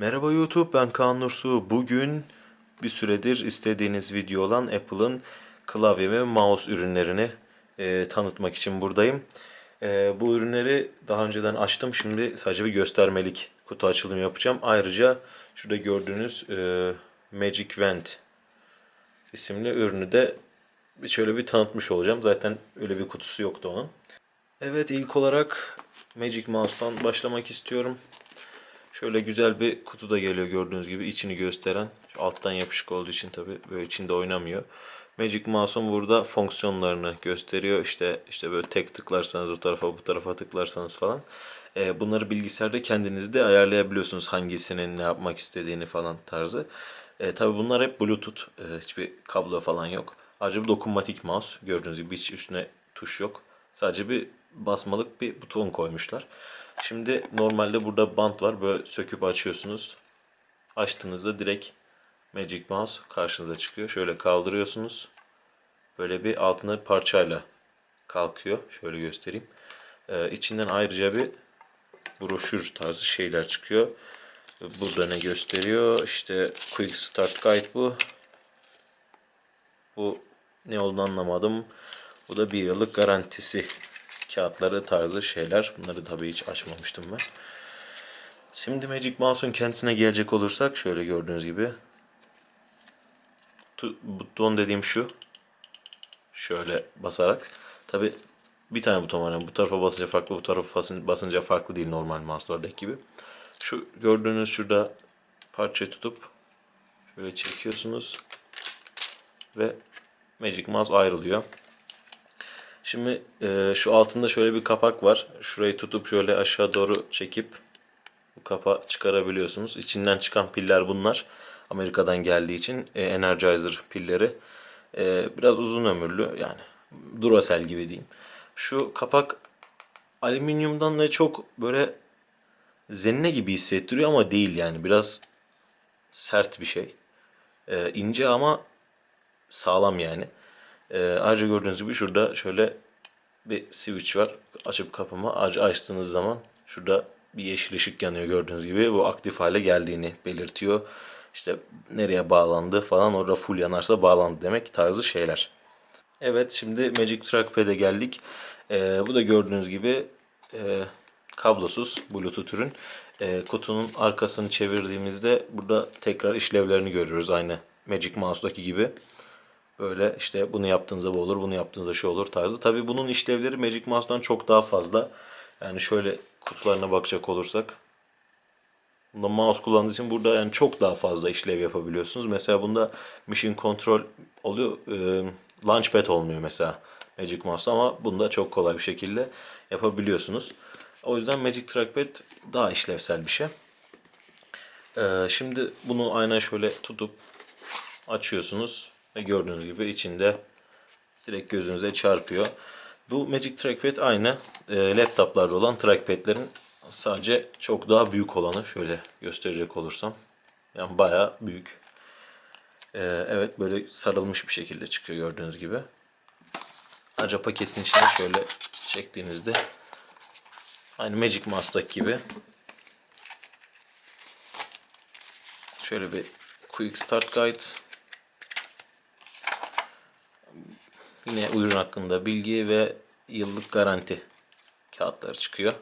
Merhaba YouTube, ben Kaan Nursu. Bugün bir süredir istediğiniz video olan Apple'ın klavye ve mouse ürünlerini e, tanıtmak için buradayım. E, bu ürünleri daha önceden açtım. Şimdi sadece bir göstermelik kutu açılımı yapacağım. Ayrıca şurada gördüğünüz e, Magic Vent isimli ürünü de şöyle bir tanıtmış olacağım. Zaten öyle bir kutusu yoktu onun. Evet ilk olarak Magic Mouse'dan başlamak istiyorum. Şöyle güzel bir kutu da geliyor gördüğünüz gibi içini gösteren. Alttan yapışık olduğu için tabi böyle içinde oynamıyor. Magic Mouse'un burada fonksiyonlarını gösteriyor. İşte işte böyle tek tıklarsanız o tarafa bu tarafa tıklarsanız falan. Ee, bunları bilgisayarda kendiniz de ayarlayabiliyorsunuz hangisinin ne yapmak istediğini falan tarzı. Ee, tabi bunlar hep Bluetooth. Ee, hiçbir kablo falan yok. Ayrıca bir dokunmatik mouse. Gördüğünüz gibi hiç üstüne tuş yok. Sadece bir basmalık bir buton koymuşlar. Şimdi normalde burada bant var. Böyle söküp açıyorsunuz. Açtığınızda direkt Magic Mouse karşınıza çıkıyor. Şöyle kaldırıyorsunuz. Böyle bir altına bir parçayla kalkıyor. Şöyle göstereyim. Ee, içinden ayrıca bir broşür tarzı şeyler çıkıyor. Burada ne gösteriyor? İşte Quick Start Guide bu. Bu ne olduğunu anlamadım. Bu da bir yıllık garantisi kağıtları tarzı şeyler. Bunları tabii hiç açmamıştım ben. Şimdi Magic Mouse'un kendisine gelecek olursak şöyle gördüğünüz gibi buton dediğim şu. Şöyle basarak. Tabi bir tane buton var. Yani bu tarafa basınca farklı, bu tarafa basın- basınca farklı değil normal mouse'lardaki gibi. Şu gördüğünüz şurada parçayı tutup şöyle çekiyorsunuz ve Magic Mouse ayrılıyor. Şimdi e, şu altında şöyle bir kapak var. Şurayı tutup şöyle aşağı doğru çekip bu kapağı çıkarabiliyorsunuz. İçinden çıkan piller bunlar. Amerika'dan geldiği için e, Energizer pilleri. E, biraz uzun ömürlü yani Duracell gibi diyeyim. Şu kapak alüminyumdan da çok böyle zenne gibi hissettiriyor ama değil yani. Biraz sert bir şey. E, ince ama sağlam yani. Ee, ayrıca gördüğünüz gibi şurada şöyle bir switch var. Açıp kapama. Açtığınız zaman şurada bir yeşil ışık yanıyor gördüğünüz gibi. Bu aktif hale geldiğini belirtiyor. İşte nereye bağlandı falan orada full yanarsa bağlandı demek tarzı şeyler. Evet şimdi Magic Trackpad'e geldik. Ee, bu da gördüğünüz gibi e, kablosuz Bluetooth ürün. Ee, kutunun arkasını çevirdiğimizde burada tekrar işlevlerini görüyoruz aynı Magic Mouse'daki gibi. Böyle işte bunu yaptığınızda bu olur, bunu yaptığınızda şu olur tarzı. Tabii bunun işlevleri Magic Mouse'dan çok daha fazla. Yani şöyle kutularına bakacak olursak. Bunda mouse kullandığı için burada yani çok daha fazla işlev yapabiliyorsunuz. Mesela bunda Mission Control oluyor. E, Launchpad olmuyor mesela Magic Mouse'da ama bunda çok kolay bir şekilde yapabiliyorsunuz. O yüzden Magic Trackpad daha işlevsel bir şey. Ee, şimdi bunu aynen şöyle tutup açıyorsunuz ve gördüğünüz gibi içinde direkt gözünüze çarpıyor. Bu Magic Trackpad aynı e, laptoplarda olan trackpadlerin sadece çok daha büyük olanı şöyle gösterecek olursam. Yani bayağı büyük. Ee, evet böyle sarılmış bir şekilde çıkıyor gördüğünüz gibi. Ayrıca paketin içine şöyle çektiğinizde aynı Magic Mouse'daki gibi şöyle bir Quick Start Guide Yine ürün hakkında bilgi ve yıllık garanti kağıtları çıkıyor.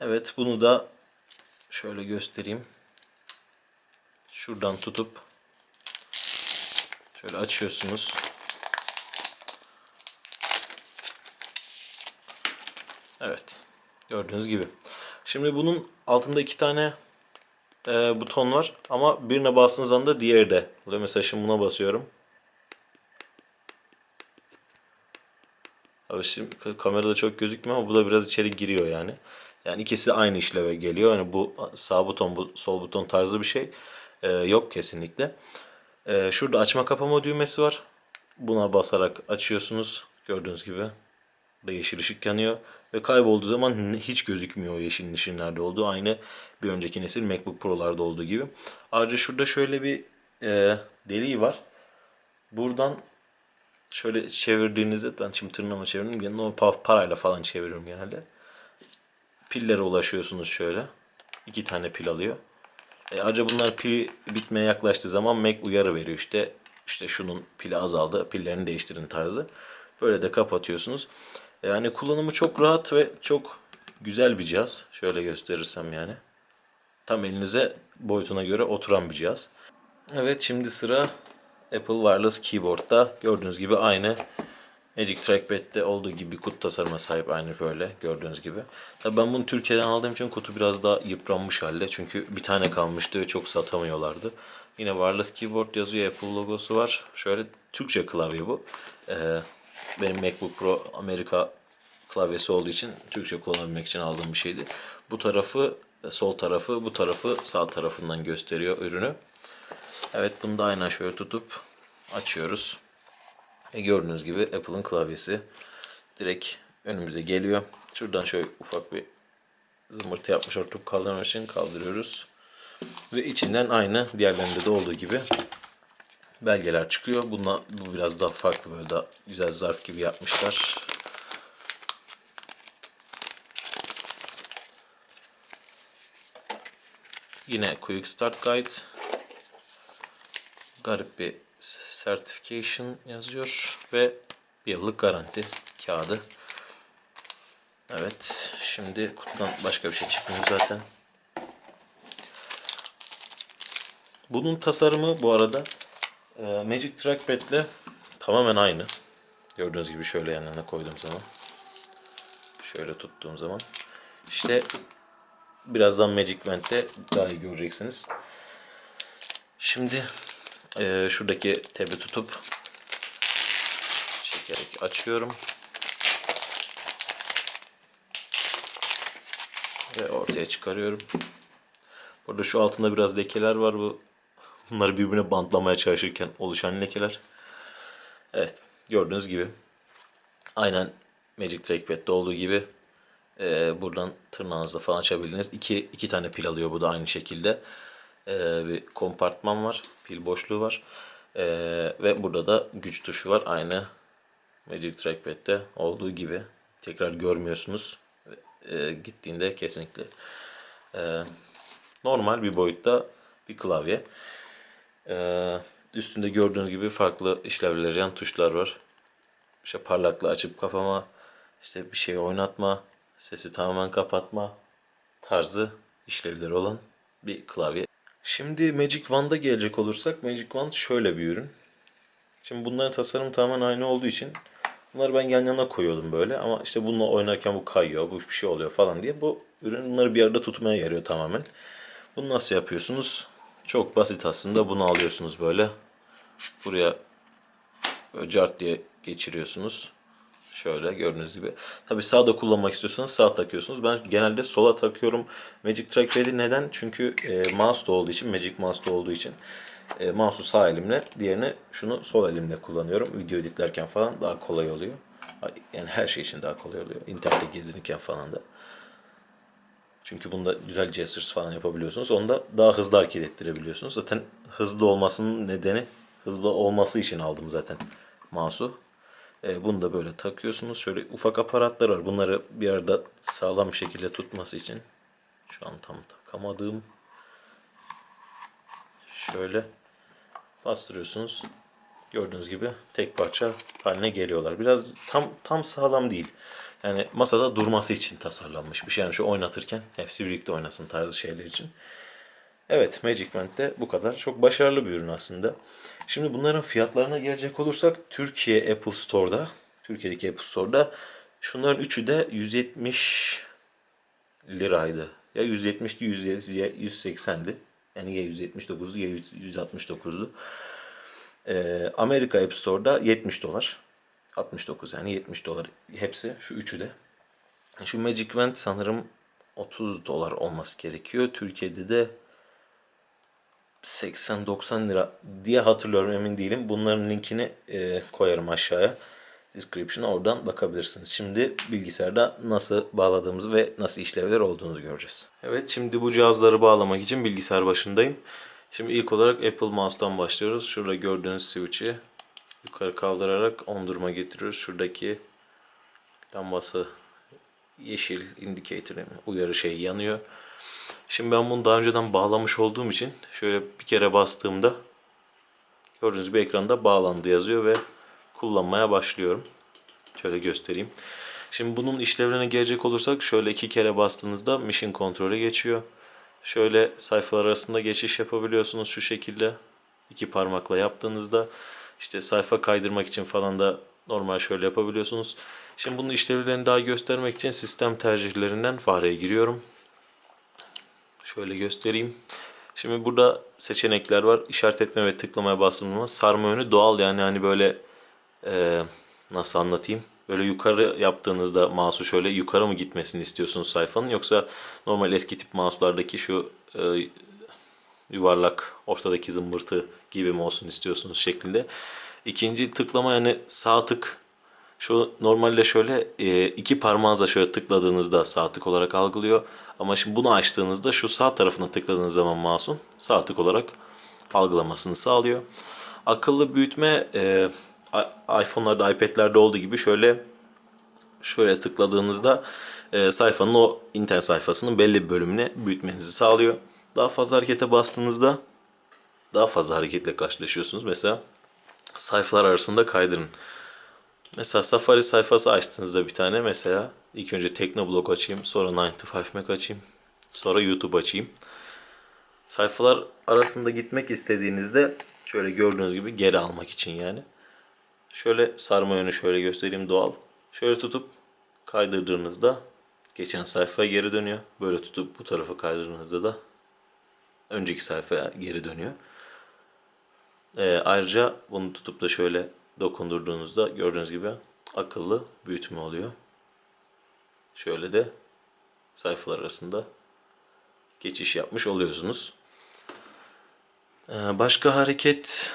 Evet bunu da şöyle göstereyim. Şuradan tutup şöyle açıyorsunuz. Evet. Gördüğünüz gibi. Şimdi bunun altında iki tane e, buton var ama birine bastığınız anda diğeri de. Mesela şimdi buna basıyorum. Şimdi ka- kamerada çok gözükmüyor ama bu da biraz içeri giriyor yani. Yani ikisi de aynı işleve geliyor. Yani bu sağ buton, bu sol buton tarzı bir şey e, yok kesinlikle. E, şurada açma kapama düğmesi var. Buna basarak açıyorsunuz. Gördüğünüz gibi. Burada yeşil ışık yanıyor. Ve kaybolduğu zaman hiç gözükmüyor o yeşilin ışığın nerede olduğu. Aynı bir önceki nesil MacBook Pro'larda olduğu gibi. Ayrıca şurada şöyle bir e, deliği var. Buradan şöyle çevirdiğinizde ben şimdi tırnağımla çevirdim. Genelde o pa- parayla falan çeviriyorum genelde. Pillere ulaşıyorsunuz şöyle. iki tane pil alıyor. E, ayrıca bunlar pil bitmeye yaklaştığı zaman Mac uyarı veriyor işte. İşte şunun pili azaldı, pillerini değiştirin tarzı. Böyle de kapatıyorsunuz. Yani kullanımı çok rahat ve çok güzel bir cihaz. Şöyle gösterirsem yani. Tam elinize boyutuna göre oturan bir cihaz. Evet şimdi sıra Apple Wireless Keyboard'da. Gördüğünüz gibi aynı Magic Trackpad'de olduğu gibi bir kutu tasarıma sahip aynı böyle gördüğünüz gibi. Tabii ben bunu Türkiye'den aldığım için kutu biraz daha yıpranmış halde. Çünkü bir tane kalmıştı ve çok satamıyorlardı. Yine Wireless Keyboard yazıyor. Apple logosu var. Şöyle Türkçe klavye bu. Ee, benim MacBook Pro Amerika klavyesi olduğu için Türkçe kullanabilmek için aldığım bir şeydi. Bu tarafı sol tarafı, bu tarafı sağ tarafından gösteriyor ürünü. Evet bunu da aynen şöyle tutup açıyoruz. E gördüğünüz gibi Apple'ın klavyesi direkt önümüze geliyor. Şuradan şöyle ufak bir zımbırtı yapmış ortup kaldırmak için kaldırıyoruz. Ve içinden aynı diğerlerinde de olduğu gibi belgeler çıkıyor. Bundan, bu biraz daha farklı böyle daha güzel zarf gibi yapmışlar. Yine Quick Start Guide. Garip bir certification yazıyor ve bir yıllık garanti kağıdı. Evet, şimdi kutudan başka bir şey çıkmıyor zaten. Bunun tasarımı bu arada e, Magic Trackpad ile tamamen aynı. Gördüğünüz gibi şöyle yan yana koyduğum zaman. Şöyle tuttuğum zaman. İşte birazdan Magic Wand'de daha iyi göreceksiniz. Şimdi e, şuradaki tabi tutup çekerek açıyorum. Ve ortaya çıkarıyorum. Burada şu altında biraz lekeler var. Bu bunları birbirine bantlamaya çalışırken oluşan lekeler. Evet, gördüğünüz gibi aynen Magic Trackpad'de olduğu gibi e, buradan tırnağınızla falan açabildiğiniz iki, iki tane pil alıyor bu da aynı şekilde. E, bir kompartman var, pil boşluğu var. E, ve burada da güç tuşu var aynı Magic Trackpad'de olduğu gibi. Tekrar görmüyorsunuz. E, gittiğinde kesinlikle normal bir boyutta bir klavye. Üstünde gördüğünüz gibi farklı işlevleri yan tuşlar var. İşte parlaklığı açıp kapama, işte bir şey oynatma, sesi tamamen kapatma tarzı işlevleri olan bir klavye. Şimdi Magic Wand'a gelecek olursak Magic Wand şöyle bir ürün. Şimdi bunların tasarımı tamamen aynı olduğu için bunları ben yan yana koyuyordum böyle ama işte bununla oynarken bu kayıyor, bu bir şey oluyor falan diye bu ürün bunları bir arada tutmaya yarıyor tamamen. Bunu nasıl yapıyorsunuz? Çok basit aslında. Bunu alıyorsunuz böyle. Buraya böyle cart diye geçiriyorsunuz. Şöyle gördüğünüz gibi. Tabi sağda kullanmak istiyorsanız sağ takıyorsunuz. Ben genelde sola takıyorum. Magic Trackpad'i neden? Çünkü e, mouse'da olduğu için, Magic Mouse'da olduğu için e, mouse'u sağ elimle, diğerini şunu sol elimle kullanıyorum. Video editlerken falan daha kolay oluyor. Yani her şey için daha kolay oluyor. İnternette gezinirken falan da. Çünkü bunda güzel gestures falan yapabiliyorsunuz. Onda daha hızlı hareket ettirebiliyorsunuz. Zaten hızlı olmasının nedeni hızlı olması için aldım zaten mouse'u. E, bunu da böyle takıyorsunuz. Şöyle ufak aparatlar var. Bunları bir arada sağlam bir şekilde tutması için. Şu an tam takamadığım. Şöyle bastırıyorsunuz. Gördüğünüz gibi tek parça haline geliyorlar. Biraz tam tam sağlam değil. Yani masada durması için tasarlanmış bir şey. Yani şu oynatırken hepsi birlikte oynasın tarzı şeyler için. Evet Magic Band'de bu kadar. Çok başarılı bir ürün aslında. Şimdi bunların fiyatlarına gelecek olursak Türkiye Apple Store'da, Türkiye'deki Apple Store'da şunların üçü de 170 liraydı. Ya 170'di ya 180'di. Yani ya 179'du ya 169'du. Ee, Amerika App Store'da 70 dolar. 69 yani 70 dolar hepsi şu üçü de. Şu Magic Wand sanırım 30 dolar olması gerekiyor. Türkiye'de de 80-90 lira diye hatırlıyorum emin değilim. Bunların linkini e, koyarım aşağıya. Description'a oradan bakabilirsiniz. Şimdi bilgisayarda nasıl bağladığımızı ve nasıl işlevler olduğunu göreceğiz. Evet şimdi bu cihazları bağlamak için bilgisayar başındayım. Şimdi ilk olarak Apple Mouse'dan başlıyoruz. Şurada gördüğünüz switch'i yukarı kaldırarak on duruma getiriyoruz. Şuradaki lambası yeşil indicator uyarı şey yanıyor. Şimdi ben bunu daha önceden bağlamış olduğum için şöyle bir kere bastığımda gördüğünüz gibi ekranda bağlandı yazıyor ve kullanmaya başlıyorum. Şöyle göstereyim. Şimdi bunun işlevlerine gelecek olursak şöyle iki kere bastığınızda Mission Control'e geçiyor. Şöyle sayfalar arasında geçiş yapabiliyorsunuz şu şekilde. iki parmakla yaptığınızda işte sayfa kaydırmak için falan da normal şöyle yapabiliyorsunuz. Şimdi bunun işlevlerini daha göstermek için sistem tercihlerinden fareye giriyorum. Şöyle göstereyim. Şimdi burada seçenekler var. İşaret etme ve tıklamaya bastığımda sarma önü doğal yani hani böyle e, nasıl anlatayım? Böyle yukarı yaptığınızda mouse'u şöyle yukarı mı gitmesini istiyorsunuz sayfanın yoksa normal eski tip mouse'lardaki şu e, yuvarlak ortadaki zımbırtı gibi mi olsun istiyorsunuz şeklinde. İkinci tıklama yani sağ tık şu normalde şöyle e, iki parmağınızla şöyle tıkladığınızda sağ tık olarak algılıyor. Ama şimdi bunu açtığınızda şu sağ tarafına tıkladığınız zaman mouse'un sağ tık olarak algılamasını sağlıyor. Akıllı büyütme e, iPhone'larda, iPad'lerde olduğu gibi şöyle şöyle tıkladığınızda e, sayfanın o internet sayfasının belli bir bölümüne büyütmenizi sağlıyor. Daha fazla harekete bastığınızda daha fazla hareketle karşılaşıyorsunuz. Mesela sayfalar arasında kaydırın. Mesela Safari sayfası açtığınızda bir tane mesela ilk önce Teknoblog açayım, sonra 9 to 5 Mac açayım, sonra YouTube açayım. Sayfalar arasında gitmek istediğinizde şöyle gördüğünüz gibi geri almak için yani. Şöyle sarma yönü şöyle göstereyim doğal. Şöyle tutup kaydırdığınızda geçen sayfaya geri dönüyor. Böyle tutup bu tarafa kaydırdığınızda da önceki sayfaya geri dönüyor. Ee, ayrıca bunu tutup da şöyle dokundurduğunuzda gördüğünüz gibi akıllı büyütme oluyor. Şöyle de sayfalar arasında geçiş yapmış oluyorsunuz. Ee, başka hareket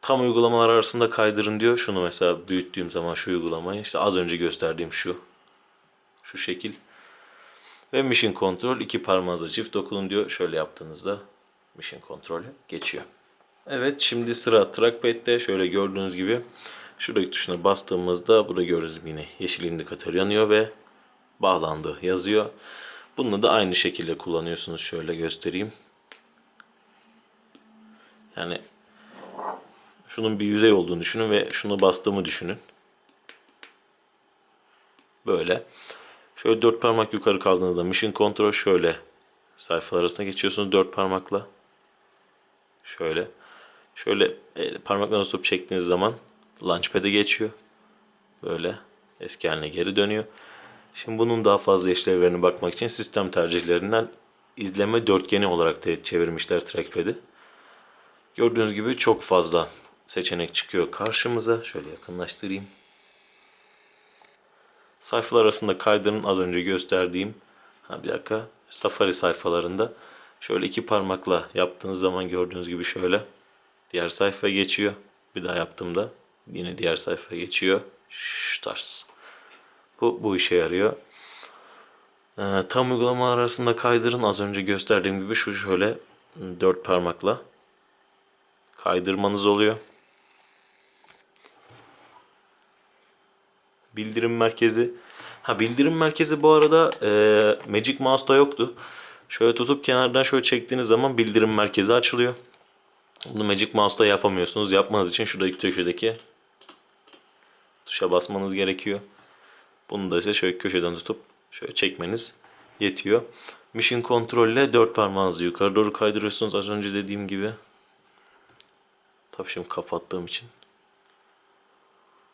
tam uygulamalar arasında kaydırın diyor. Şunu mesela büyüttüğüm zaman şu uygulamayı işte az önce gösterdiğim şu şu şekil. Ve Mission Control iki parmağınızla çift dokunun diyor. Şöyle yaptığınızda Mission Control'e geçiyor. Evet şimdi sıra Trackpad'de şöyle gördüğünüz gibi şuradaki tuşuna bastığımızda burada gibi yine yeşil indikatör yanıyor ve bağlandı yazıyor. Bunu da aynı şekilde kullanıyorsunuz. Şöyle göstereyim. Yani şunun bir yüzey olduğunu düşünün ve şunu bastığımı düşünün. Böyle. Şöyle dört parmak yukarı kaldığınızda Mission Control şöyle sayfalar arasında geçiyorsunuz dört parmakla. Şöyle. Şöyle e, parmaklarınızı tutup çektiğiniz zaman Launchpad'e geçiyor. Böyle eski haline geri dönüyor. Şimdi bunun daha fazla işlevlerine bakmak için sistem tercihlerinden izleme dörtgeni olarak da çevirmişler trackpad'i. Gördüğünüz gibi çok fazla seçenek çıkıyor karşımıza. Şöyle yakınlaştırayım. Sayfalar arasında kaydırın az önce gösterdiğim ha bir dakika Safari sayfalarında şöyle iki parmakla yaptığınız zaman gördüğünüz gibi şöyle diğer sayfaya geçiyor. Bir daha yaptığımda yine diğer sayfaya geçiyor. Şu tarz. Bu, bu işe yarıyor. Ee, tam uygulamalar arasında kaydırın az önce gösterdiğim gibi şu şöyle dört parmakla kaydırmanız oluyor. Bildirim merkezi. Ha bildirim merkezi bu arada e, Magic Mouse'da yoktu. Şöyle tutup kenardan şöyle çektiğiniz zaman bildirim merkezi açılıyor. Bunu Magic Mouse'da yapamıyorsunuz. Yapmanız için şuradaki köşedeki tuşa basmanız gerekiyor. Bunu da ise şöyle köşeden tutup şöyle çekmeniz yetiyor. Mission Control ile dört parmağınızı yukarı doğru kaydırıyorsunuz. Az önce dediğim gibi. Tabii şimdi kapattığım için.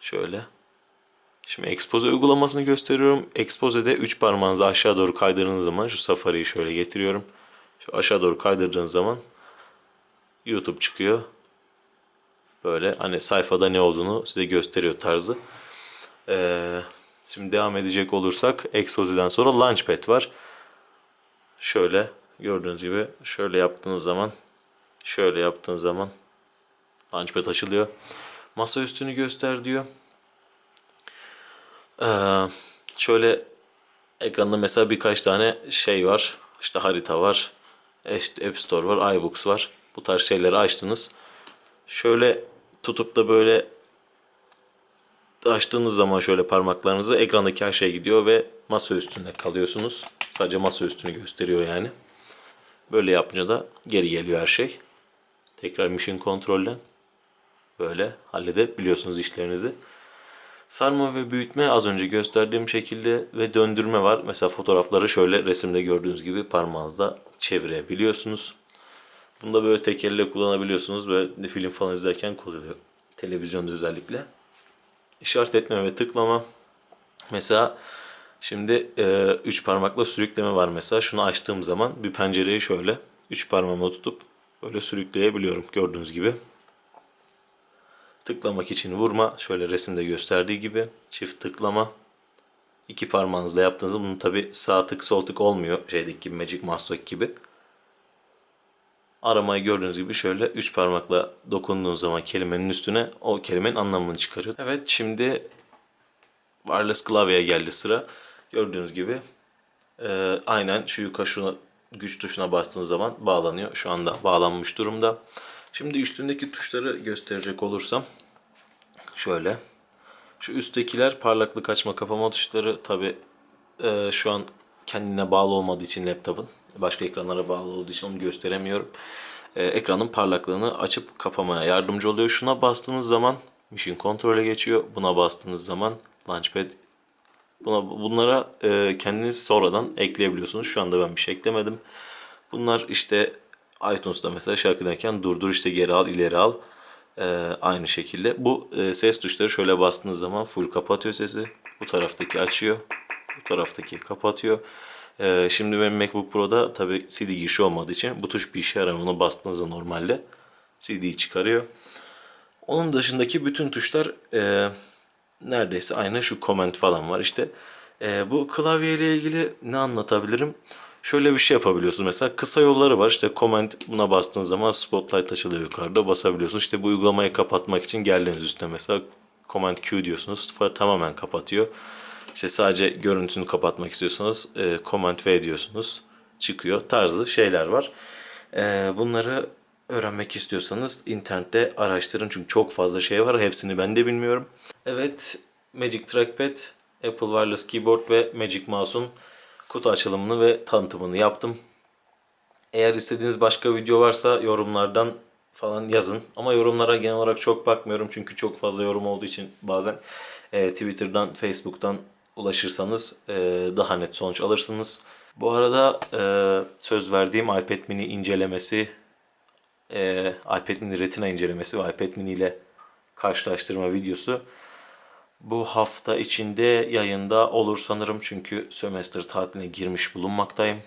Şöyle. Şimdi expose uygulamasını gösteriyorum. Expose'de 3 parmağınızı aşağı doğru kaydırdığınız zaman şu Safari'yi şöyle getiriyorum. Şu aşağı doğru kaydırdığınız zaman YouTube çıkıyor. Böyle hani sayfada ne olduğunu size gösteriyor tarzı. Ee, şimdi devam edecek olursak Expose'den sonra Launchpad var. Şöyle gördüğünüz gibi şöyle yaptığınız zaman şöyle yaptığınız zaman Launchpad açılıyor. Masa üstünü göster diyor. Ee, şöyle ekranda mesela birkaç tane şey var. İşte harita var. App Store var. iBooks var. Bu tarz şeyleri açtınız. Şöyle tutup da böyle açtığınız zaman şöyle parmaklarınızı ekrandaki her şey gidiyor ve masa üstünde kalıyorsunuz. Sadece masa üstünü gösteriyor yani. Böyle yapınca da geri geliyor her şey. Tekrar mission kontrolden böyle halledebiliyorsunuz işlerinizi. Sarma ve büyütme az önce gösterdiğim şekilde ve döndürme var. Mesela fotoğrafları şöyle resimde gördüğünüz gibi parmağınızla çevirebiliyorsunuz. Bunu da böyle tek elle kullanabiliyorsunuz de film falan izlerken kullanılıyor. Televizyonda özellikle. İşaret etme ve tıklama. Mesela şimdi e, üç parmakla sürükleme var mesela. Şunu açtığım zaman bir pencereyi şöyle üç parmağımla tutup böyle sürükleyebiliyorum gördüğünüz gibi. Tıklamak için vurma. Şöyle resimde gösterdiği gibi. Çift tıklama. İki parmağınızla yaptığınızda bunun tabi sağ tık sol tık olmuyor. Şeydeki gibi Magic Mouse gibi. Aramayı gördüğünüz gibi şöyle üç parmakla dokunduğunuz zaman kelimenin üstüne o kelimenin anlamını çıkarıyor. Evet şimdi wireless klavyeye geldi sıra. Gördüğünüz gibi e, aynen şu yukarı şuna güç tuşuna bastığınız zaman bağlanıyor. Şu anda bağlanmış durumda. Şimdi üstündeki tuşları gösterecek olursam şöyle. Şu üsttekiler parlaklık açma kapama tuşları tabi şu an kendine bağlı olmadığı için laptopun başka ekranlara bağlı olduğu için onu gösteremiyorum. E, ekranın parlaklığını açıp kapamaya yardımcı oluyor. Şuna bastığınız zaman Mission Control'e geçiyor. Buna bastığınız zaman Launchpad Buna, bunlara e, kendiniz sonradan ekleyebiliyorsunuz. Şu anda ben bir şey eklemedim. Bunlar işte iTunes'da mesela şarkı dinlerken durdur işte geri al ileri al. E, aynı şekilde. Bu e, ses tuşları şöyle bastığınız zaman full kapatıyor sesi. Bu taraftaki açıyor. Bu taraftaki kapatıyor. E, şimdi benim MacBook Pro'da tabi CD girişi olmadığı için bu tuş bir işe yaramıyor. Ona bastığınızda normalde CD'yi çıkarıyor. Onun dışındaki bütün tuşlar e, neredeyse aynı şu comment falan var. İşte e, bu klavye ile ilgili ne anlatabilirim? Şöyle bir şey yapabiliyorsunuz. Mesela kısa yolları var. İşte comment buna bastığınız zaman spotlight açılıyor yukarıda. Basabiliyorsunuz. İşte bu uygulamayı kapatmak için geldiğiniz üstüne mesela comment Q diyorsunuz. Tamamen kapatıyor. İşte sadece görüntüsünü kapatmak istiyorsanız e, comment V diyorsunuz. Çıkıyor. Tarzı şeyler var. E, bunları öğrenmek istiyorsanız internette araştırın. Çünkü çok fazla şey var. Hepsini ben de bilmiyorum. Evet Magic Trackpad, Apple Wireless Keyboard ve Magic Mouse'un kutu açılımını ve tanıtımını yaptım. Eğer istediğiniz başka video varsa yorumlardan falan yazın. Ama yorumlara genel olarak çok bakmıyorum çünkü çok fazla yorum olduğu için bazen e, Twitter'dan, Facebook'tan ulaşırsanız e, daha net sonuç alırsınız. Bu arada e, söz verdiğim iPad mini incelemesi, e, iPad mini retina incelemesi ve iPad mini ile karşılaştırma videosu bu hafta içinde yayında olur sanırım çünkü sömestr tatiline girmiş bulunmaktayım.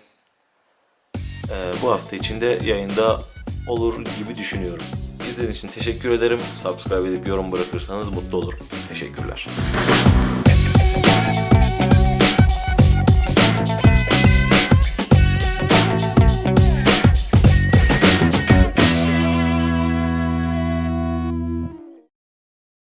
Ee, bu hafta içinde yayında olur gibi düşünüyorum. İzlediğiniz için teşekkür ederim. Subscribe edip yorum bırakırsanız mutlu olurum. Teşekkürler.